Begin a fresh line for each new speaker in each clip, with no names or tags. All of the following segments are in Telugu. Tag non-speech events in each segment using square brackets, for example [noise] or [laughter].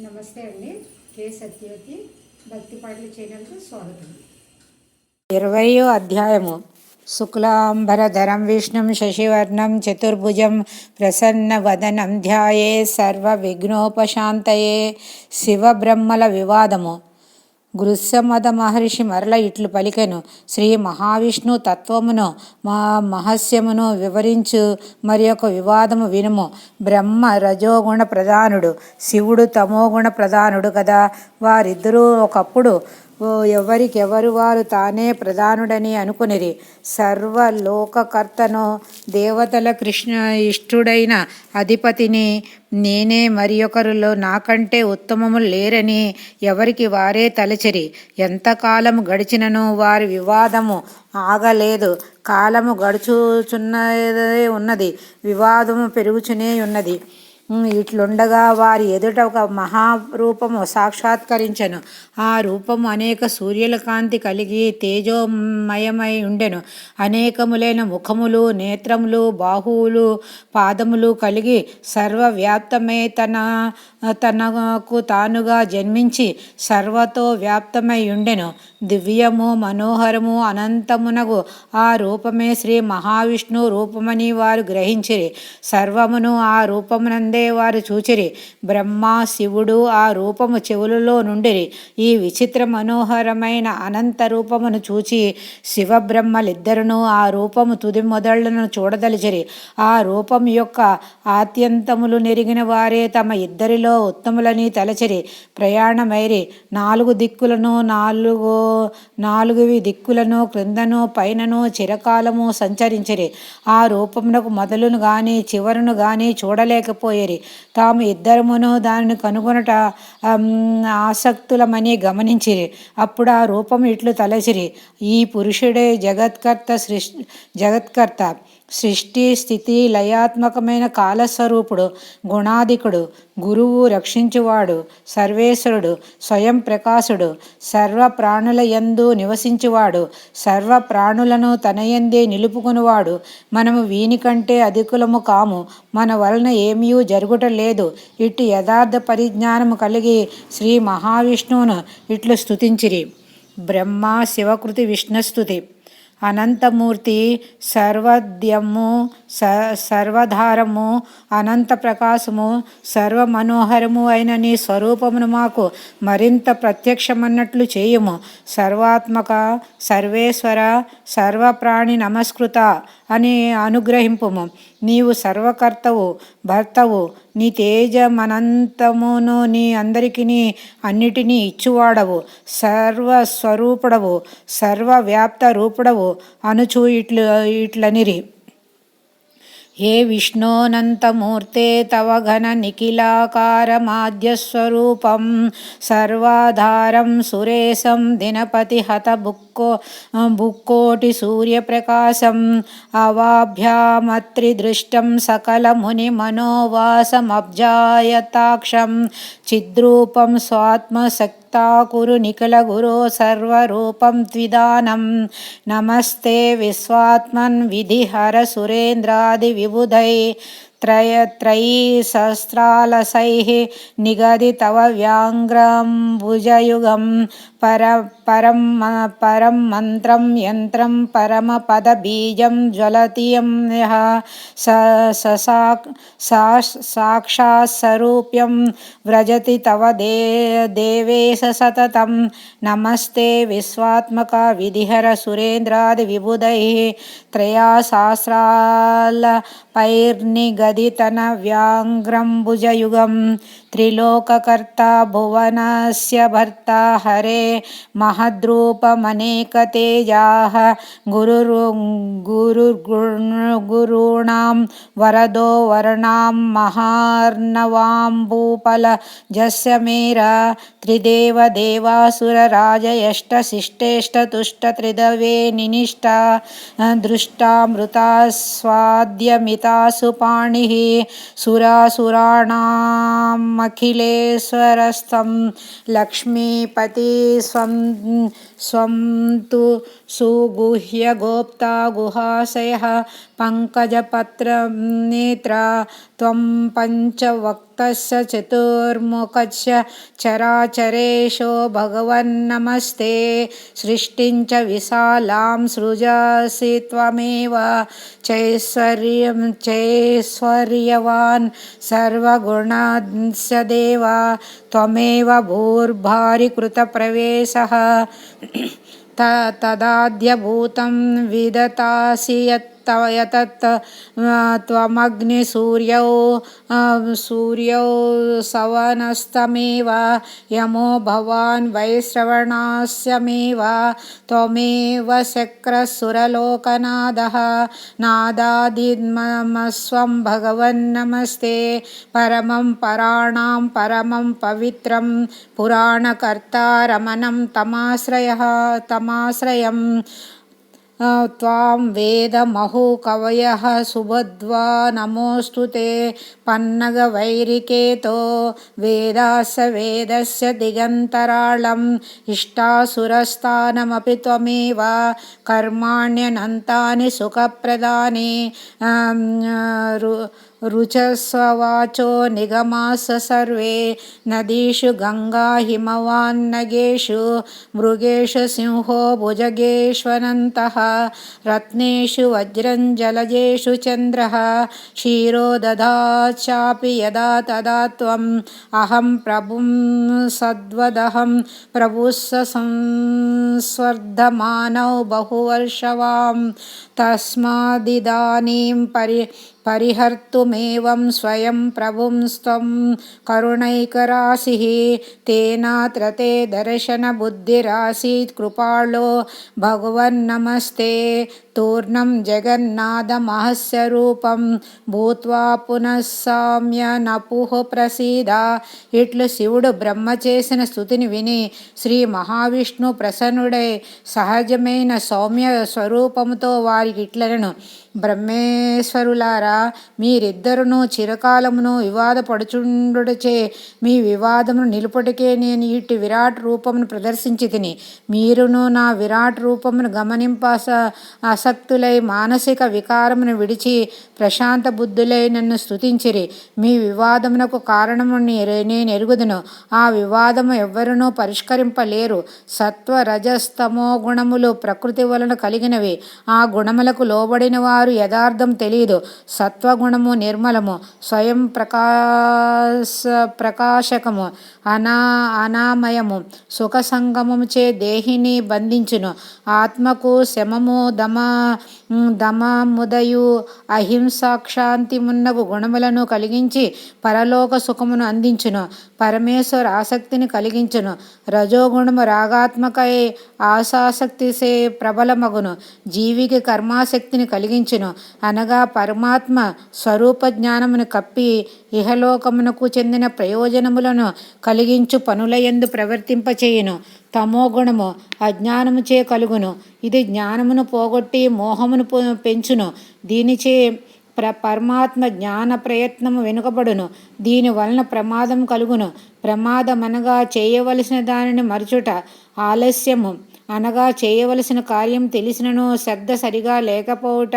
నమస్తే అండి. కే సత్యవతి భక్తి పాటలు ఛానల్కు స్వాగతం.
ఇరవయో అధ్యాయము. శుక్లాంబరధరం విష్ణుం శశివర్ణం చతుర్భుజం ప్రసన్నవదనం ధ్యాయే సర్వ విఘ్నోపశాంతయే శివబ్రహ్మల వివాదము. గృత్సమద మహర్షి మరల ఇట్లు పలికెను శ్రీ మహావిష్ణు తత్వమును మా మహస్యమును వివరించు మరి యొక్క వివాదము వినుము. బ్రహ్మ రజోగుణ ప్రధానుడు శివుడు తమోగుణ ప్రధానుడు కదా. వారిద్దరూ ఒకప్పుడు ఎవరికెవరు వారు తానే ప్రధానుడని అనుకునిరి. సర్వలోకకర్తను దేవతల కృష్ణ ఇష్టుడైన అధిపతిని నేనే మరి ఒకరిలో నాకంటే ఉత్తమము లేరని ఎవరికి వారే తలచిరి. ఎంతకాలము గడిచినను వారి వివాదము ఆగలేదు. కాలము గడుచుచున్నదే ఉన్నది. వివాదము పెరుగుచునే ఉన్నది. ఇట్లుండగా వారి ఎదుట ఒక మహారూపము సాక్షాత్కరించెను. ఆ రూపము అనేక సూర్యుల కాంతి కలిగి తేజోమయమై ఉండెను. అనేకములైన ముఖములు నేత్రములు బాహువులు పాదములు కలిగి సర్వవ్యాప్తమై తన తనకు తానుగా జన్మించి సర్వతో వ్యాప్తమై ఉండెను. దివ్యము మనోహరము అనంతమునగు ఆ రూపమే శ్రీ మహావిష్ణు రూపమని వారు గ్రహించిరి. సర్వమును ఆ రూపమునందే వారు చూచిరి. బ్రహ్మ శివుడు ఆ రూపము చెవులలో నుండిరి. ఈ విచిత్ర మనోహరమైన అనంత రూపమును చూచి శివబ్రహ్మలిద్దరును ఆ రూపము తుది మొదళ్ళను చూడదలిచిరి. ఆ రూపం యొక్క ఆత్యంతములు నెరిగిన వారే తమ ఇద్దరిలో ఉత్తములని తలచిరి. ప్రయాణమైరి. నాలుగు దిక్కులను నాలుగు నాలుగువి దిక్కులను క్రిందను పైనను చిరకాలము సంచరించిరి. ఆ రూపమునకు మొదలును గాని చివరను గాని చూడలేకపోయి తాము ఇద్దరమును దానిని కనుగొనట ఆసక్తులమని గమనించిరి. అప్పుడు ఆ రూపం ఇట్లు తలచిరి. ఈ పురుషుడే జగత్కర్త సృష్టి జగత్కర్త. సృష్టి స్థితి లయాత్మకమైన కాలస్వరూపుడు గుణాధికుడు గురువు రక్షించువాడు సర్వేశ్వరుడు స్వయం ప్రకాశుడు సర్వ ప్రాణుల యందు నివసించువాడు సర్వ ప్రాణులను తనయందే నిలుపుకునివాడు. మనము వీనికంటే అధికులము కాము. మన వలన ఏమీ జరుగుట లేదు ఇట్టి యథార్థ పరిజ్ఞానము కలిగి శ్రీ మహావిష్ణువును ఇట్లు స్తుతించిరి. బ్రహ్మ శివకృతి విష్ణుస్తుతి అనంతమూర్తి సర్వద్యము స సర్వధారము అనంత ప్రకాశము సర్వ మనోహరము అయిన నీ స్వరూపమును మాకు మరింత ప్రత్యక్షమన్నట్లు చేయము. సర్వాత్మక సర్వేశ్వర సర్వప్రాణి నమస్కృత అని అనుగ్రహింపుము. నీవు సర్వకర్తవు భర్తవు నీ తేజమనంతమును నీ అందరికిని అన్నిటినీ ఇచ్చువాడవు. సర్వస్వరూపుడవు సర్వవ్యాప్త రూపుడవు అనుచూ ఇట్లు ఇట్లనిరి. हे विष्णोऽनन्तमूर्ते तव घननिखिलाकारमाद्यस्वरूपं सर्वाधारं सुरेशं दिनपतिहतभुक्को भुक्कोटिसूर्यप्रकाशम् अवाभ्यामत्रिदृष्टं सकलमुनिमनोवासमब्जायताक्षं चिद्रूपं स्वात्मशक्ति అవాభ్యామత్రిదృష్టం సకలముని నిఖిల గురో సర్వరూపం ద్విదానం నమస్తే విశ్వాత్మన్ విధిహర సురేంద్రాది విబుధై त्रय त्रयीसहस्रालसैः निगदितवव्याङ्ग्राम्बुजयुगं पर, परं परं मन्त्रं, यन्त्रं, परमपदबीजं ज्वलति यं यः साक्षात् सरूप्यं व्रजति तव दे देवे सततं। नमस्ते विश्वात्मका विधिहर सुरेन्द्रादिविबुधैः त्रया విశ్వాత్మక त्रिलोककर्ता भुवनस्य भर्ता हरे महद्रूपमनेकतेजाः गुरुरु गुरु गुरूणां वरदो वर्णां महार्णवाम्बूपलजस्य मेरा त्रिदेवदेवासुरराजयष्टशिष्टेष्टतुष्टत्रिदवे निनिष्टा दृष्टामृतास्वाद्यमितासु पाणिः सुरासुराणाम् अखिलेश्वरस्थं लक्ष्मीपति स्वं स्वं तु सुगुह्य गोप्ता गुहाशयः पङ्कजपत्रं नेत्रा त्वं पञ्चवक् मुक्तस्य चतुर्मुखस्य चराचरेशो भगवन्नमस्ते सृष्टिं च विशालां सृजसि त्वमेव। चैश्वर्यं चैश्वर्यवान् सर्वगुणस्य देव। त्वमेव भूर्भारि कृतप्रवेशः [clears throat] त तदाद्यभूतं विदतासि यत् तव यतत् त्वमग्निसूर्यौ सूर्यौ सवनस्तमेव यमो भवान् वैश्रवणास्यमेव त्वमेव शक्रसुरलोकनादः नादादिमस्वं भगवन्नमस्ते परमं पराणां परमं पवित्रं पुराणकर्ता रमणं तमाश्रयः तमाश्रयम् त्वां वेदमहो कवयः सुभद्वा नमोऽस्तु ते पन्नगवैरिकेतो वेदास्य वेदस्य दिगन्तराळम् इष्टासुरस्थानमपि त्वमेव कर्माण्यनन्तानि सुखप्रदानि रुचस्ववाचो निगमास सर्वे। नदीषु गङ्गा हिमवान्नगेषु मृगेषु सिंहो भुजगेष्वनन्तः रत्नेषु वज्रं जलजेषु चन्द्रः। क्षीरो दधाचापि यदा तदा त्वम्। अहं प्रभुं सद्वदहं प्रभुः संस्वर्धमानौ बहुवर्षवां तस्मादिदानीं परि परिहर्तुमेवं स्वयं प्रभुं स्त्वं करुणैकराशिः तेनात्र ते दर्शनबुद्धिरासीत् कृपालो भगवन्नमस्ते तूर्णं जगन्नाथमहस्य रूपं భూత్వా పునఃసామ్య నపుః ప్రసీద ఇట్లు శివుడు బ్రహ్మ చేసిన స్థుతిని విని శ్రీ మహావిష్ణు ప్రసన్నుడై సహజమైన సౌమ్య స్వరూపముతో వారికి ఇట్లనను బ్రహ్మేశ్వరులారా మీరిద్దరును చిరకాలమును వివాదపడుచుండుటచే మీ వివాదమును నిలుపటికే నేను ఇటు విరాట్ రూపమును ప్రదర్శించి తిని మీరును నా విరాట్ రూపమును గమనింప ఆసక్తులై మానసిక వికారమును విడిచి ప్రశాంత బుద్ధులై నన్ను స్తుతించిరి. మీ వివాదమునకు కారణము నేను ఎరుగుదును. ఆ వివాదము ఎవ్వరునూ పరిష్కరింపలేరు. సత్వ రజస్తమో గుణములు ప్రకృతి వలన కలిగినవి. ఆ గుణములకు లోబడిన వారు యథార్థం తెలియదు. సత్వగుణము నిర్మలము స్వయం ప్రకాశ ప్రకాశకము అనా అనామయము సుఖ సంగమము చే దేహిని బంధించును. ఆత్మకు శమము దమ దమముదయు అహింసాక్షాంతి మున్నగు గుణములను కలిగించి పరలోక సుఖమును అందించును. పరమేశ్వర ఆసక్తిని కలిగించును. రజోగుణము రాగాత్మకై ఆశాసక్తి సే ప్రబలమగును. జీవికి కర్మాసక్తిని కలిగించును. అనగా పరమాత్మ స్వరూప జ్ఞానమును కప్పి ఇహలోకమునకు చెందిన ప్రయోజనములను కలిగించు పనులయందు ప్రవర్తింపచేయును. తమోగుణము అజ్ఞానము అజ్ఞానముచే కలుగును. ఇది జ్ఞానమును పోగొట్టి మోహమును పెంచును. దీనిచే ప్ర పరమాత్మ జ్ఞాన ప్రయత్నము వెనుకబడును. దీని వలన ప్రమాదం కలుగును. ప్రమాదమనగా చేయవలసిన దానిని మరచుట ఆలస్యము. అనగా చేయవలసిన కార్యం తెలిసినను శ్రద్ధ సరిగా లేకపోవుట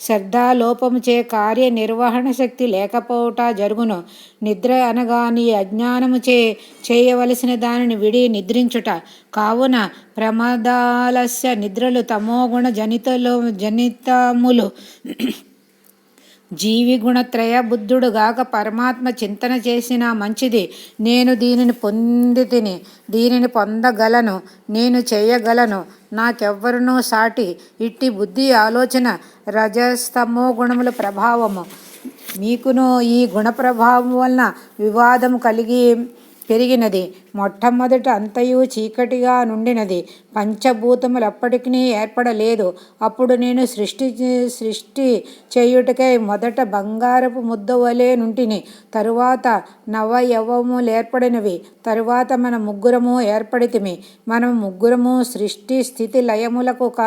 శ్రద్ధాలోపముచే కార్యనిర్వహణ శక్తి లేకపోవుట జరుగును. నిద్ర అనగా నీ అజ్ఞానముచే చేయవలసిన దానిని విడి నిద్రించుట. కావున ప్రమాదాలస్య నిద్రలు తమోగుణ జనితలు జనితములు జీవి గుణత్రయ బుద్ధుడు గాక పరమాత్మ చింతన చేసిన మంచిది. నేను దీనిని పొంది తిని దీనిని పొందగలను నేను చేయగలను. నాకెవ్వరునో సాటి ఇట్టి బుద్ధి ఆలోచన రజస్తమో గుణముల ప్రభావము. మీకును ఈ గుణ ప్రభావం వలన వివాదం కలిగి పెరిగినది. మొట్టమొదట అంతయు చీకటిగా నుండినది. పంచభూతములప్పటికీ ఏర్పడలేదు. అప్పుడు నేను సృష్టి సృష్టి చేయుటకై మొదట బంగారపు ముద్ద వలె నుంటిని. తరువాత నవయవములు ఏర్పడినవి. తరువాత మన ముగ్గురము ఏర్పడితిమి. మనం ముగ్గురము సృష్టి స్థితి లయములకు క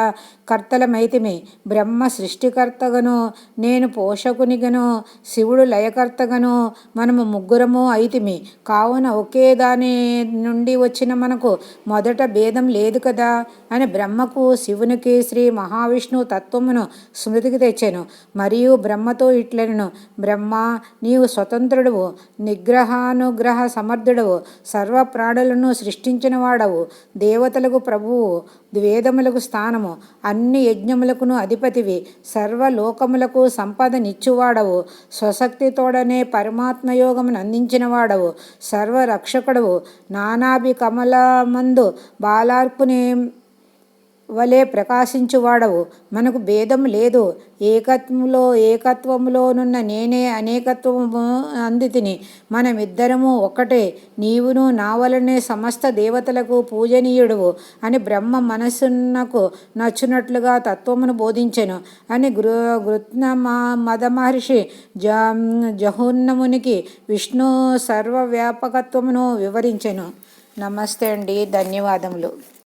కర్తలమైతిమి. బ్రహ్మ సృష్టికర్తగను నేను పోషకునిగను శివుడు లయకర్తగను మనము ముగ్గురము అయితిమి. కావున ఒకే దాని నుండి వచ్చిన మనకు మొదట భేదం లేదు కదా అని బ్రహ్మకు శివునికి శ్రీ మహావిష్ణువు తత్వమును స్మృతికి తెచ్చాను. మరియు బ్రహ్మతో ఇట్లనను బ్రహ్మ నీవు స్వతంత్రుడువు నిగ్రహానుగ్రహ సమర్థుడవు సర్వ ప్రాణులను సృష్టించిన వాడవు దేవతలకు ప్రభువు వేదములకు స్థానము అన్ని యజ్ఞములకును అధిపతివి సర్వలోకములకు సంపదనిచ్చువాడవు స్వశక్తితోడనే పరమాత్మయోగమును అందించినవాడవు సర్వరక్షకుడవు నానాభి కమలమందు బాలార్పుని వలె ప్రకాశించువాడవు. మనకు భేదం లేదు. ఏకత్వంలో ఏకత్వములోనున్న నేనే అనేకత్వము అందితిని. మనమిద్దరము ఒకటే నీవును నా వలనే సమస్త దేవతలకు పూజనీయుడువు అని బ్రహ్మ మనస్సునకు నచ్చునట్లుగా తత్వమును బోధించెను అని గృ గృత్న మద మహర్షి జ జహున్నమునికి విష్ణు సర్వవ్యాపకత్వమును వివరించెను. నమస్తే అండి. ధన్యవాదములు.